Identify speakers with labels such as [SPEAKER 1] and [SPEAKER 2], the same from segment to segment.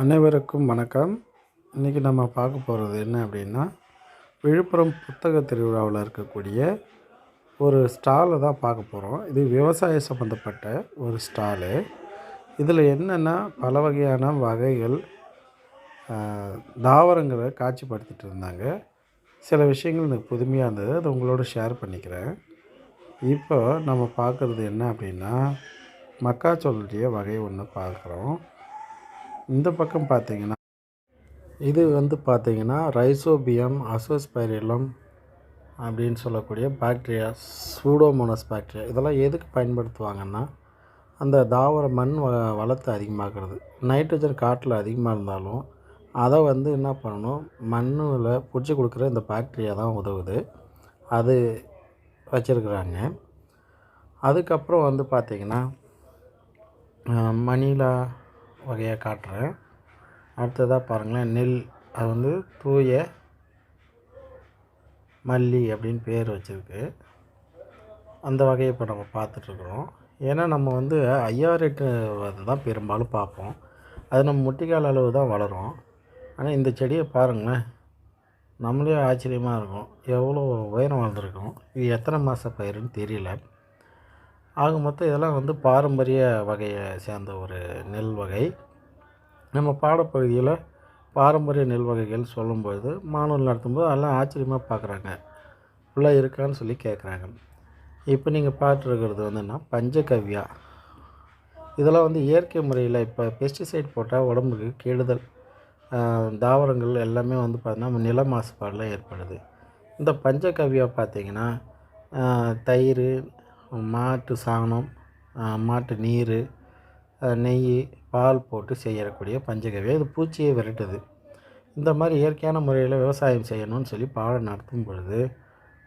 [SPEAKER 1] அனைவருக்கும் வணக்கம். இன்றைக்கி நம்ம பார்க்க போகிறது என்ன அப்படின்னா விழுப்புரம் புத்தக திருவிழாவில் இருக்கக்கூடிய ஒரு ஸ்டாலை தான் பார்க்க போகிறோம் இது விவசாய சம்மந்தப்பட்ட ஒரு ஸ்டாலு. இதில் என்னென்னா பல வகையான வகைகள் தாவரங்களை காட்சிப்படுத்திட்டு இருந்தாங்க. சில விஷயங்கள் எனக்கு புதுமையாக இருந்தது. அதை உங்களோட ஷேர் பண்ணிக்கிறேன். இப்போ நம்ம பார்க்குறது என்ன அப்படின்னா மக்காச்சோளுடைய வகை ஒன்று பார்க்குறோம். இந்த பக்கம் பார்த்தீங்கன்னா இது வந்து பார்த்தீங்கன்னா ரைசோபியம் அசோஸ்பைரிலம் அப்படின்னு சொல்லக்கூடிய பாக்டீரியா சூடோமோனஸ் பாக்டீரியா. இதெல்லாம் எதுக்கு பயன்படுத்துவாங்கன்னா அந்த தாவர மண் வ வளத்தை அதிகமாக்குறது. நைட்ரஜன் காட்டில் அதிகமாக இருந்தாலும் அதை வந்து என்ன பண்ணணும் மண்ணில் பிடிச்சி கொடுக்குற இந்த பாக்டீரியா தான் உதவுது. அது வச்சுருக்குறாங்க. அதுக்கப்புறம் வந்து பார்த்திங்கன்னா மணிலா வகையாக காட்டுறேன். அடுத்ததாக பாருங்களேன் நெல். அது வந்து தூய மல்லி அப்படின்னு பேர் வச்சுருக்கு. அந்த வகையை இப்போ நம்ம பார்த்துட்ருக்குறோம். ஏன்னா நம்ம வந்து ஐயாரெட்டு தான் பெரும்பாலும் பார்ப்போம். அது நம்ம முட்டிக்கால் அளவு தான் வளரும். ஆனால் இந்த செடியை பாருங்களேன் நம்மளே ஆச்சரியமாக இருக்கும். எவ்வளோ உயரம் வளர்ந்துருக்கும். இது எத்தனை மாத பயிருன்னு தெரியல. ஆக மொத்தம் இதெல்லாம் வந்து பாரம்பரிய வகையை சேர்ந்த ஒரு நெல் வகை. நம்ம பாடப்பகுதியில் பாரம்பரிய நெல் வகைகள் சொல்லும்போது மாணவர்கள் நடத்தும்போது அதெல்லாம் ஆச்சரியமாக பார்க்குறாங்க ஃபுல்லாக இருக்கான்னு சொல்லி கேட்குறாங்க இப்போ நீங்கள் பார்த்துருக்கிறது வந்துன்னா பஞ்சகவ்யா. இதெல்லாம் வந்து இயற்கை முறையில் இப்போ பெஸ்டிசைட் போட்டால் உடம்புக்கு கெடுதல். தாவரங்கள் எல்லாமே வந்து பார்த்திங்கன்னா நில மாசுபாடெலாம் ஏற்படுது. இந்த பஞ்சகவ்யா பார்த்தீங்கன்னா தயிர் மாட்டு சாணம் மாட்டு நீர் நெய் பால் போட்டு செய்யக்கூடிய பஞ்சகவ்யா இது பூச்சியை விரட்டுது. இந்த மாதிரி இயற்கையான முறையில் விவசாயம் செய்யணும்னு சொல்லி பாடம் நடத்தும் பொழுது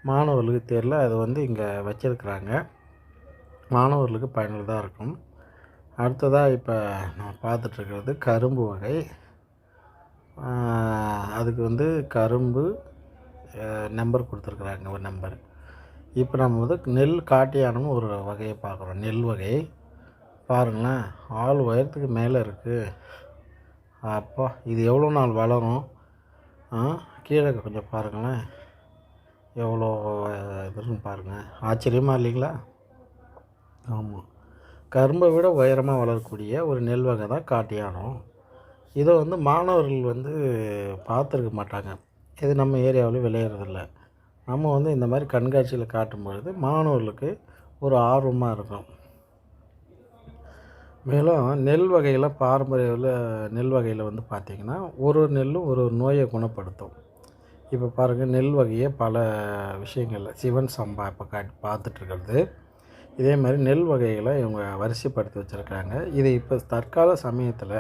[SPEAKER 1] மாணவர்களுக்கு தெரில அது வந்து இங்கே வச்சிருக்கிறாங்க. மாணவர்களுக்கு பயனுள்ளதாக இருக்கும். அடுத்ததாக இப்போ நான் பார்த்துட்ருக்கிறது கரும்பு வகை. அதுக்கு வந்து கரும்பு நம்பர் கொடுத்துருக்குறாங்க ஒரு நம்பர். இப்போ நம்ம வந்து நெல் காட்டியானம்னு ஒரு வகையை பார்க்குறோம். நெல் வகை. பாருங்களேன் ஆள் உயரத்துக்கு மேலே இருக்குது அப்பா இது எவ்வளோ நாள் வளரும்? கீழே கொஞ்சம் பாருங்களேன். எவ்வளோ இதுன்னு பாருங்கள் ஆச்சரியமாக இல்லைங்களா? ஆமாம் கரும்பை விட உயரமாக வளரக்கூடிய ஒரு நெல் வகை தான் காட்டியானம். இதை வந்து மாணவர்கள் வந்து பார்த்துருக்க மாட்டாங்க. இது நம்ம ஏரியாவில் விளையிறதில்லை. நம்ம வந்து இந்த மாதிரி கண்காட்சியில் காட்டும் பொழுது மாணவர்களுக்கு ஒரு ஆர்வமாக இருக்கும். மேலும் நெல் வகையில் பாரம்பரிய நெல் வகையில் வந்து பார்த்திங்கன்னா ஒரு ஒரு நெல்லும் ஒரு ஒரு நோயை குணப்படுத்தும். இப்போ பாருங்கள் நெல் வகையை பல விஷயங்களில் சிவன் சம்பா இப்போ காட்டி பார்த்துட்ருக்கிறது இதே மாதிரி நெல் வகைகளை இவங்க வரிசைப்படுத்தி வச்சுருக்காங்க. இது இப்போ தற்கால சமயத்தில்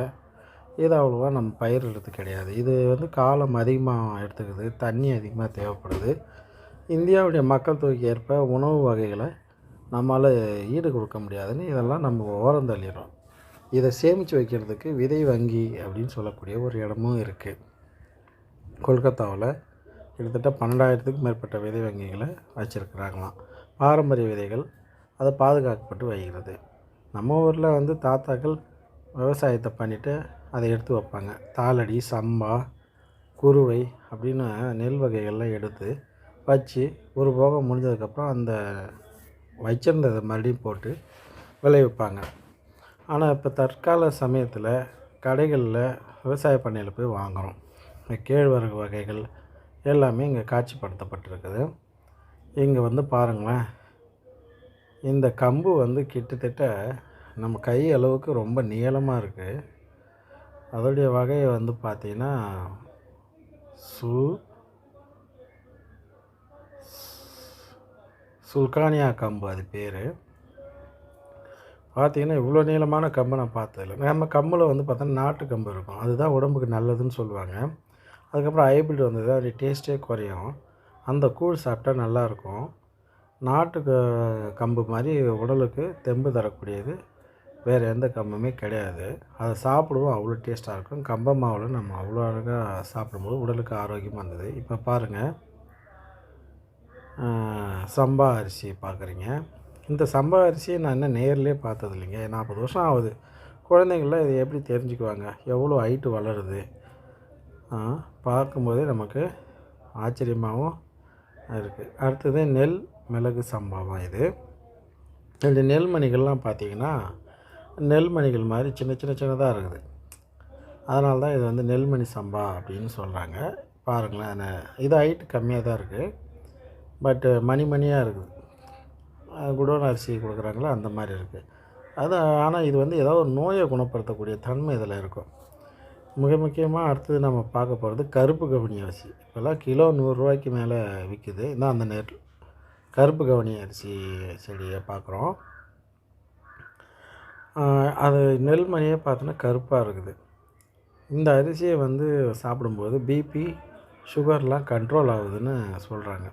[SPEAKER 1] இது அவ்வளோவா நம்ம பயிரிடுறது கிடையாது. இது வந்து காலம் அதிகமாக எடுத்துக்குது தண்ணி அதிகமாக தேவைப்படுது. இந்தியாவுடைய மக்கள் தொகைக்கு ஏற்ப உணவு வகைகளை நம்மளால் ஈடு கொடுக்க முடியாதுன்னு இதெல்லாம் நம்ம ஓரம் தள்ளிடுறோம். இதை சேமித்து வைக்கிறதுக்கு விதை வங்கி அப்படின்னு சொல்லக்கூடிய ஒரு இடமும் இருக்குது கொல்கத்தாவில் கிட்டத்தட்ட பன்னெண்டாயிரத்துக்கும் மேற்பட்ட விதை வங்கிகளை வச்சுருக்குறாங்களாம். பாரம்பரிய விதைகள் அதை பாதுகாக்கப்பட்டு வருகிறது. நம்ம ஊரில் வந்து தாத்தாக்கள் விவசாயத்தை பண்ணிவிட்டு அதை எடுத்து வைப்பாங்க. தாளடி சம்பா குருவை அப்படின்னு நெல் வகைகள்லாம் எடுத்து வச்சு ஒரு போகம் முடிஞ்சதுக்கப்புறம் அந்த வச்சிருந்ததை மறுபடியும் போட்டு விளைவிப்பாங்க. ஆனால் இப்போ தற்கால சமயத்தில் கடைகளில் விவசாய பண்ணையில் போய் வாங்குகிறோம் இந்த கேழ்வரகு வகைகள் எல்லாமே இங்கே காட்சிப்படுத்தப்பட்டிருக்குது. இங்கே வந்து பாருங்களேன் இந்த கம்பு வந்து கிட்டத்தட்ட நம்ம கை அளவுக்கு ரொம்ப நீளமாக இருக்குது அதோடைய வகையை வந்து பார்த்திங்கன்னா சு சுல்கானியா கம்பு அது பேர். பார்த்தீங்கன்னா இவ்வளோ நீளமான கம்பை நான் பார்த்ததில்ல. நம்ம கம்பில் வந்து பார்த்தோன்னா நாட்டு கம்பு இருக்கும். அதுதான் உடம்புக்கு நல்லதுன்னு சொல்லுவாங்க. அதுக்கப்புறம் ஹைபிரிட் வந்தது. அது டேஸ்ட்டே குறையும். அந்த கூழ் சாப்பிட்டா நல்லாயிருக்கும். நாட்டு கம்பு மாதிரி உடலுக்கு தெம்பு தரக்கூடியது. வேறு எந்த கம்புமே கிடையாது. அதை சாப்பிடுவோம். அவ்வளோ டேஸ்ட்டாக இருக்கும். கம்ப மாவில் நம்ம அவ்வளோ அழகாக சாப்பிடும்போது உடலுக்கு ஆரோக்கியமாக இருந்தது. இப்போ பாருங்கள் சம்பா அரிசி பார்க்குறீங்க. இந்த சம்பா அரிசியை நான் இன்னும் நேர்லேயே பார்த்தது இல்லைங்க நாற்பது வருஷம் ஆகுது. குழந்தைங்களாம் இதை எப்படி தெரிஞ்சுக்குவாங்க? எவ்வளோ ஹைட்டு வளருது? பார்க்கும்போதே நமக்கு ஆச்சரியமாகவும் இருக்குது அடுத்தது நெல் மிளகு சம்பவம் இது. இந்த நெல்மணிகள்லாம் பார்த்திங்கன்னா நெல்மணிகள் மாதிரி சின்ன சின்ன சின்னதாக இருக்குது. அதனால தான் இது வந்து நெல்மணி சம்பா அப்படின்னு சொல்கிறாங்க பாருங்களேன் இது ஹைட்டு கம்மியாக தான் இருக்குது பட்டு மணி மணியாக இருக்குது. குடோன் அரிசி கொடுக்குறாங்களோ அந்த மாதிரி இருக்குது அது ஆனால் இது வந்து ஏதோ ஒரு நோயை குணப்படுத்தக்கூடிய தன்மை இதில் இருக்கும். மிக முக்கியமாக அடுத்தது நம்ம பார்க்க போகிறது கருப்பு கவனி அரிசி. இப்போல்லாம் கிலோ நூறுரூவாய்க்கு மேலே விற்குது இதான் அந்த நெல் கருப்பு கவனி அரிசி செடியை பார்க்குறோம். அது நெல்மணியே பார்த்தோன்னா கருப்பாக இருக்குது. இந்த அரிசியை வந்து சாப்பிடும்போது பிபி சுகர்லாம் கண்ட்ரோல் ஆகுதுன்னு சொல்கிறாங்க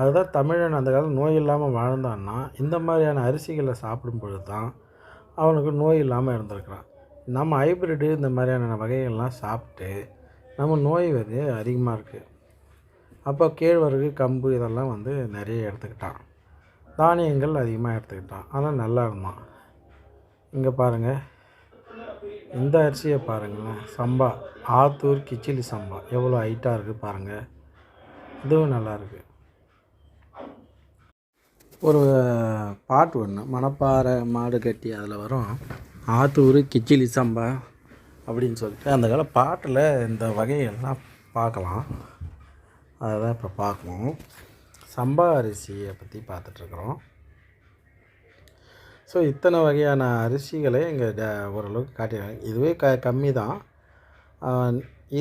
[SPEAKER 1] அதுதான் தமிழன் அந்த காலம் நோய் இல்லாமல் வாழ்ந்தான்னா இந்த மாதிரியான அரிசிகளை சாப்பிடும் பொழுது தான் அவனுக்கு நோய் இல்லாமல் இருந்திருக்கிறான். நம்ம ஹைப்ரிட்டு இந்த மாதிரியான வகைகள்லாம் சாப்பிட்டு நம்ம நோய் வந்து அதிகமாக இருக்குது அப்போ கேழ்வரகு கம்பு இதெல்லாம் வந்து நிறைய எடுத்துக்கிட்டான். தானியங்கள் அதிகமாக எடுத்துக்கிட்டான். ஆனால் நல்லா இருந்தான் இங்கே பாருங்கள் இந்த அரிசியை பாருங்களேன். சம்பா. ஆத்தூர் கிச்சிலி சம்பா. எவ்வளோ ஹைட்டாக இருக்குது பாருங்கள் இதுவும் நல்லாயிருக்கு ஒரு பாட்டு ஒன்று மணப்பாறை மாடு கட்டி அதில் வரும் ஆத்தூர் கிச்சிலி சம்பா அப்படின்னு சொல்லிட்டு அந்த கால பாட்டில் இந்த வகையெல்லாம் பார்க்கலாம். அதை தான் இப்போ பார்க்கணும். சம்பா அரிசியை பற்றி பார்த்துட்ருக்குறோம் ஸோ இத்தனை வகையான அரிசிகளை இங்கே ஓரளவுக்கு காட்டிடுறாங்க இதுவே க கம்மி தான்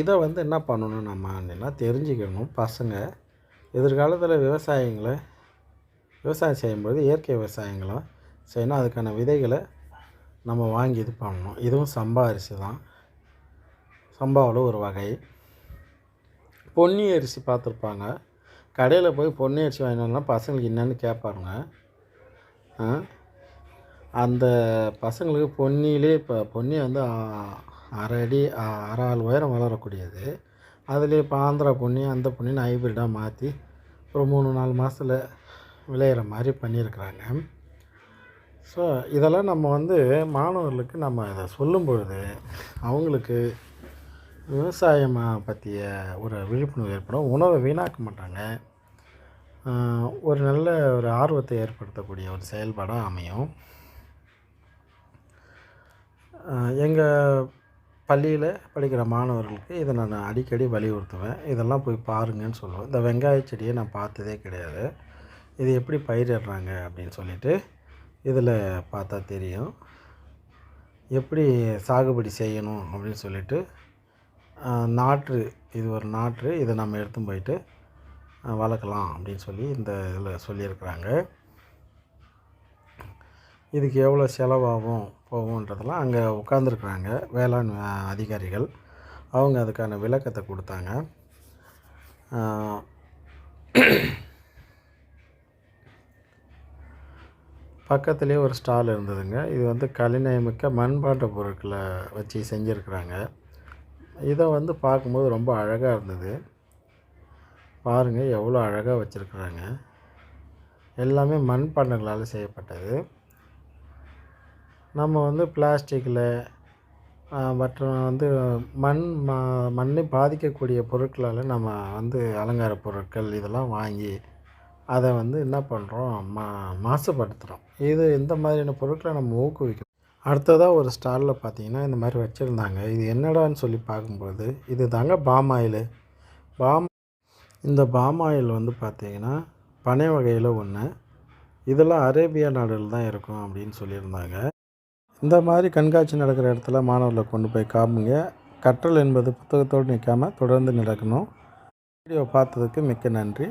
[SPEAKER 1] இதை வந்து என்ன பண்ணணும் நம்ம அப்படின்னா தெரிஞ்சுக்கணும் பசங்க. எதிர்காலத்தில் விவசாயிங்களை விவசாயம் செய்யும்போது இயற்கை விவசாயங்களை செய்யணும். அதுக்கான விதைகளை நம்ம வாங்கி இது பண்ணணும். இதுவும் சம்பா அரிசி தான். சம்பாவில் ஒரு வகை. பொன்னி அரிசி பார்த்துருப்பாங்க. கடையில் போய் பொன்னி அரிசி வாங்கினோம்னா பசங்களுக்கு என்னன்னு கேட்பாருங்க. அந்த பசங்களுக்கு பொன்னியிலே இப்போ பொன்னி வந்து அரை அடி அரை ஆள் உயரம் வளரக்கூடியது. அதிலே இப்போ ஆந்திரா பொன்னி அந்த பொன்னின்னு ஹைப்ரிடாக மாற்றி ஒரு மூணு நாலு மாதத்தில் விளையிற மாதிரி பண்ணியிருக்கிறாங்க. ஸோ இதெல்லாம் நம்ம வந்து மாணவர்களுக்கு நம்ம இதை சொல்லும் பொழுது அவங்களுக்கு விவசாயம் பற்றிய ஒரு விழிப்புணர்வு ஏற்படும். உணவை வீணாக்க மாட்டாங்க. ஒரு நல்ல ஒரு ஆர்வத்தை ஏற்படுத்தக்கூடிய ஒரு செயல்பாடாக அமையும். எங்கள் பள்ளியில் படிக்கிற மாணவர்களுக்கு இதை நான் அடிக்கடி வலியுறுத்துவேன். இதெல்லாம் போய் பாருங்கன்னு சொல்லுவேன். இந்த வெங்காய செடியை நான் பார்த்ததே கிடையாது. இது எப்படி பயிரிடுறாங்க அப்படின்னு சொல்லிட்டு இதில் பார்த்தா தெரியும். எப்படி சாகுபடி செய்யணும் அப்படின்னு சொல்லிட்டு நாற்று இது ஒரு நாற்று இதை நம்ம எடுத்து போயிட்டு வளர்க்கலாம் அப்படின்னு சொல்லி இந்த இதில் சொல்லியிருக்கிறாங்க. இதுக்கு எவ்வளோ செலவாகும் போகும்ன்றதெல்லாம் அங்கே உட்காந்துருக்குறாங்க வேளாண் அதிகாரிகள். அவங்க அதுக்கான விளக்கத்தை கொடுத்தாங்க. பக்கத்துலேயே ஒரு ஸ்டால் இருந்ததுங்க. இது வந்து கலைநயமிக்க மண்பாண்ட பொருட்களை வச்சு செஞ்சுருக்குறாங்க. இதை வந்து பார்க்கும்போது ரொம்ப அழகாக இருந்தது. பாருங்கள் எவ்வளோ அழகாக வச்சுருக்குறாங்க. எல்லாமே மண்பாண்டங்களால் செய்யப்பட்டது. நம்ம வந்து பிளாஸ்டிக்கில் மற்றும் வந்து மண் ம மண்ணை பாதிக்கக்கூடிய பொருட்களால் நம்ம வந்து அலங்கார பொருட்கள் இதெல்லாம் வாங்கி அதை வந்து என்ன பண்ணுறோம் மா மாசுபடுத்துகிறோம் இது இந்த மாதிரியான பொருட்களை நம்ம ஊக்குவிக்கணும் அடுத்ததாக ஒரு ஸ்டாலில் பார்த்தீங்கன்னா இந்த மாதிரி வச்சுருந்தாங்க. இது என்னடான்னு சொல்லி பார்க்கும்போது இது தாங்க பாம் ஆயில். பாம் இந்த பாம் ஆயில் வந்து பார்த்தீங்கன்னா பனை வகையில் ஒன்று இதெல்லாம் அரேபியா நாடுகள் தான் இருக்கும் அப்படின்னு சொல்லியிருந்தாங்க. இந்த மாதிரி கண்காட்சி நடக்கிற இடத்துல மாணவர்களை கொண்டு போய் காமிங்க. கற்றல் என்பது புத்தகத்தோடு நிற்காம தொடர்ந்து நடக்கணும். வீடியோ பார்த்ததுக்கு மிக்க நன்றி.